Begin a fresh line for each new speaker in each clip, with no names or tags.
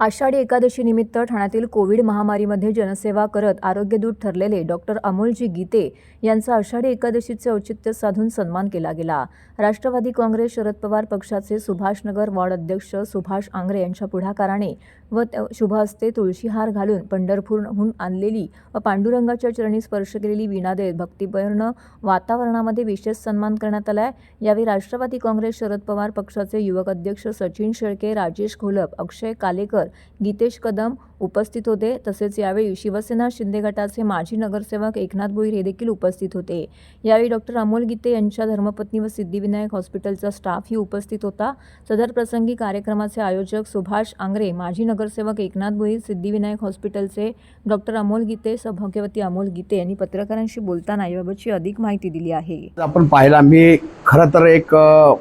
आषाढी एकादशीनिमित्त ठाण्यातील कोविड महामारीमध्ये जनसेवा करत आरोग्यदूत ठरलेले डॉक्टर अमोलजी गीते यांचा आषाढी एकादशीचे औचित्य साधून सन्मान केला गेला. राष्ट्रवादी काँग्रेस शरद पवार पक्षाचे सुभाषनगर वॉर्ड अध्यक्ष सुभाष आंग्रे यांच्या पुढाकाराने व त्या- शुभ हस्ते तुळशीहार घालून पंढरपूरहून आणलेली व पांडुरंगाच्या चरणी स्पर्श केलेली वीणा भक्तिपर्ण भक्तिपूर्ण वातावरणामध्ये विशेष सन्मान करण्यात आलाय. यावेळी राष्ट्रवादी काँग्रेस शरद पवार पक्षाचे युवक अध्यक्ष सचिन शेळके राजेश घोलप अक्षय कालेकर गीतेश कदम उपस्थित होते. तसेच यावेळी शिवसेना शिंदे गटाचे माजी नगरसेवक एकनाथ भोईर हे देखील उपस्थित होते. यावेळी डॉक्टर अमोल गीते यांच्या धर्मपत्नी व सिद्धिविनायक हॉस्पिटलचा स्टाफही उपस्थित होता. सदर प्रसंगी कार्यक्रमाचे आयोजक सुभाष आंग्रे माजी नगरसेवक एकनाथ भोईर सिद्धिविनायक हॉस्पिटलचे डॉक्टर अमोल गीते सौभाग्यवती अमोल गीते यांनी पत्रकारांशी बोलताना याबाबतची अधिक माहिती दिली आहे.
आपण पाहिला मी खरं तर एक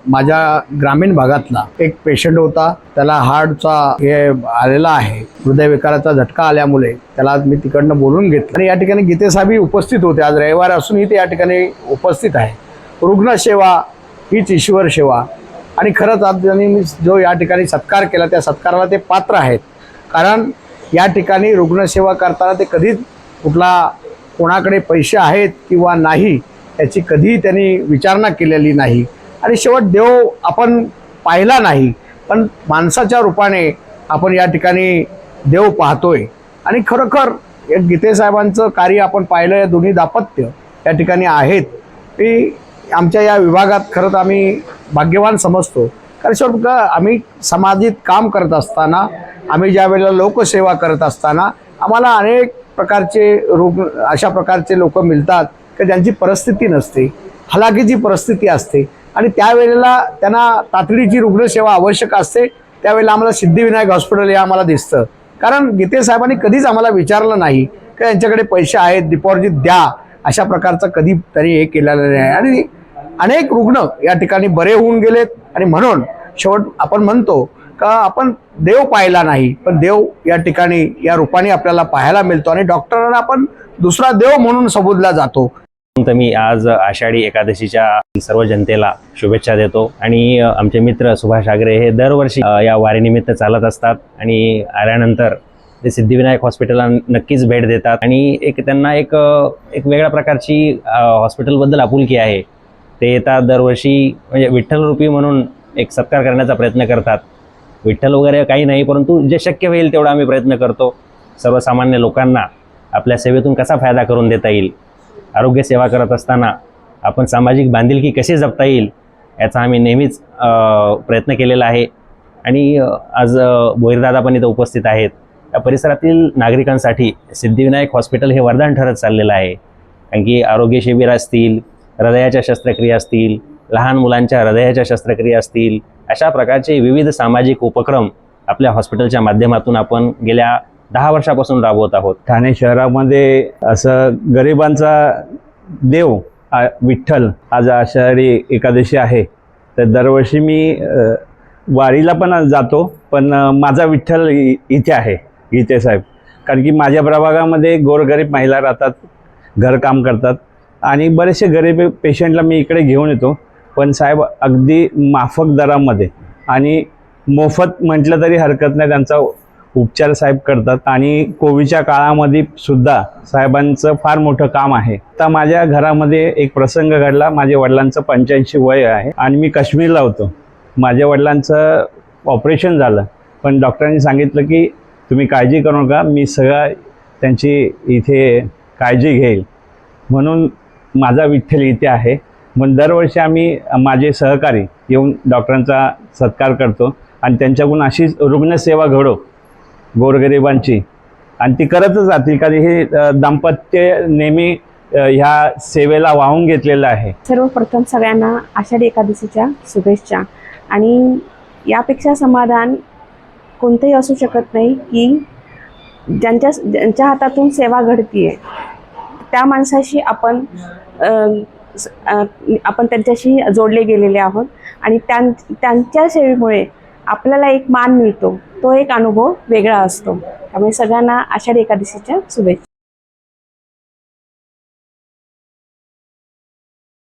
माझ्या ग्रामीण भागातला एक पेशंट होता. त्याला हार्टचा हे आलेला आहे. हृदयविकाराचा झटका आल्यामुळे त्याला आज मी तिकडनं बोलून घेतलं. आणि या ठिकाणी गीतेसाहेबही उपस्थित होते. आज रविवार असूनही ते या ठिकाणी उपस्थित आहे. रुग्णसेवा हीच ईश्वर सेवा. आणि खरंच आज त्यांनी मी जो या ठिकाणी सत्कार केला त्या सत्काराला ते पात्र आहेत. कारण या ठिकाणी रुग्णसेवा करताना ते कधीच कुठला कोणाकडे पैसे आहेत किंवा नाही याची कधीही त्यांनी विचारणा केलेली नाही. आणि शेवट देव आपण पाहिला नाही. पण माणसाच्या रूपाने आपण या ठिकाणी देव पाहतोय. आणि खरोखर एक गीतेसाहेबांचं कार्य आपण पाहिलं या दोन्ही दापत्य या ठिकाणी आहेत. ती आमच्या या विभागात खरंच आम्ही भाग्यवान समजतो. कारण शेवट का आम्ही समाजात काम करत असताना आम्ही ज्या वेळेला लोकसेवा करत असताना आम्हाला अनेक प्रकारचे रुग्ण अशा प्रकारचे लोक मिळतात की ज्यांची परिस्थिती नसते हलाखीची परिस्थिती असते. आणि त्यावेळेला त्यांना तातडीची रुग्णसेवा आवश्यक असते. त्यावेळेला आम्हाला सिद्धिविनायक हॉस्पिटल हे आम्हाला दिसतं. कारण गीते साहेबांनी कधीच आम्हाला विचारलं नाही की यांच्याकडे पैसे आहेत डिपॉझिट द्या अशा प्रकारचं कधी तरी हे केलेलं नाही. आणि अनेक रुग्ण या ठिकाणी बरे होऊन गेलेत. आणि म्हणून शेवट आपण म्हणतो का आपण देव पाहिला नाही पण देव या ठिकाणी या रूपाने आपल्याला पाहायला मिळतो. आणि डॉक्टरांना आपण दुसरा देव म्हणून संबोधला जातो.
तर मी आज आषाढी एकादशीच्या सर्व जनतेला शुभेच्छा देतो. आणि आमचे मित्र सुभाष आगरे हे दरवर्षी या वारीनिमित्त चालत असतात आणि आल्यानंतर ते सिद्धिविनायक हॉस्पिटलला नक्कीच भेट देतात. आणि एक त्यांना एक एक वेगळ्या प्रकारची हॉस्पिटलबद्दल आपुलकी आहे. ते येतात दरवर्षी म्हणजे विठ्ठलरूपी म्हणून एक सत्कार करण्याचा प्रयत्न करतात. विठ्ठल वगैरे काही नाही परंतु जे शक्य होईल तेवढा आम्ही प्रयत्न करतो. सर्वसामान्य लोकांना आपल्या सेवेतून कसा फायदा करून देता येईल? आरोग्य सेवा करत असताना आपण सामाजिक बांधिलकी कशी जपता येईल याचा आम्ही नेहमीच प्रयत्न केलेला आहे. आणि आज भोईरदादा पण इथं उपस्थित आहेत. या परिसरातील नागरिकांसाठी सिद्धिविनायक हॉस्पिटल हे वरदान ठरत चाललेलं आहे. कारण की आरोग्य शिबिर असतील हृदयाच्या शस्त्रक्रिया असतील लहान मुलांच्या हृदयाच्या शस्त्रक्रिया असतील अशा प्रकारचे विविध सामाजिक उपक्रम आपल्या हॉस्पिटलच्या माध्यमातून आपण गेल्या दहा वर्षापासून राबवत आहोत.
ठाणे शहरामध्ये असं गरिबांचा देव विठ्ठल आज आषाढी एकादशी आहे तर दरवर्षी मी वारीला पण जातो पण माझा विठ्ठल इ- इथे आहे गीते साहेब. कारण की माझ्या प्रभागामध्ये गोरगरीब महिला राहतात घरकाम करतात आणि बरेचसे गरीब पेशंटला मी इकडे घेऊन येतो पण साहेब अगदी माफक दरामध्ये आणि मोफत म्हटलं तरी हरकत नाही त्यांचा उपचार साहेब करतात आणि कोविडच्या काळामध्ये सुद्धा साहेबांचं फार मोठं काम आहे. आता माझ्या घरामध्ये एक प्रसंग घडला. माझ्या वडिलांचं पंच्याऐंशी वय आहे आणि मी काश्मीरला होतो. माझ्या वडिलांचं ऑपरेशन झालं. पण डॉक्टरांनी सांगितलं की तुम्ही काळजी करू नका. मी सगळं त्यांची इथे काळजी घेईल. म्हणून माझा विठ्ठल इथे आहे. मग दरवर्षी आम्ही माझे सहकारी येऊन डॉक्टरांचा सत्कार करतो आणि त्यांच्याकडून अशीच रुग्णसेवा घडो. गोरगरिबांची. आणि ती करतच जातील कारण हे दाम्पत्य नेहमी ह्या सेवेला वाहून घेतलेलं आहे.
सर्वप्रथम सगळ्यांना आषाढी एकादशीच्या शुभेच्छा. आणि यापेक्षा समाधान कोणतंही असू शकत नाही की ज्यांच्या ज्यांच्या हातातून सेवा घडतीये त्या माणसाशी आपण आपण त्यांच्याशी जोडले गेलेले आहोत. आणि त्यां त्यांच्या सेवेमुळे आपल्याला एक मान मिळतो. तो एक अनुभव वेगळा असतो. त्यामुळे सगळ्यांना आषाढी एकादशीच्या शुभेच्छा.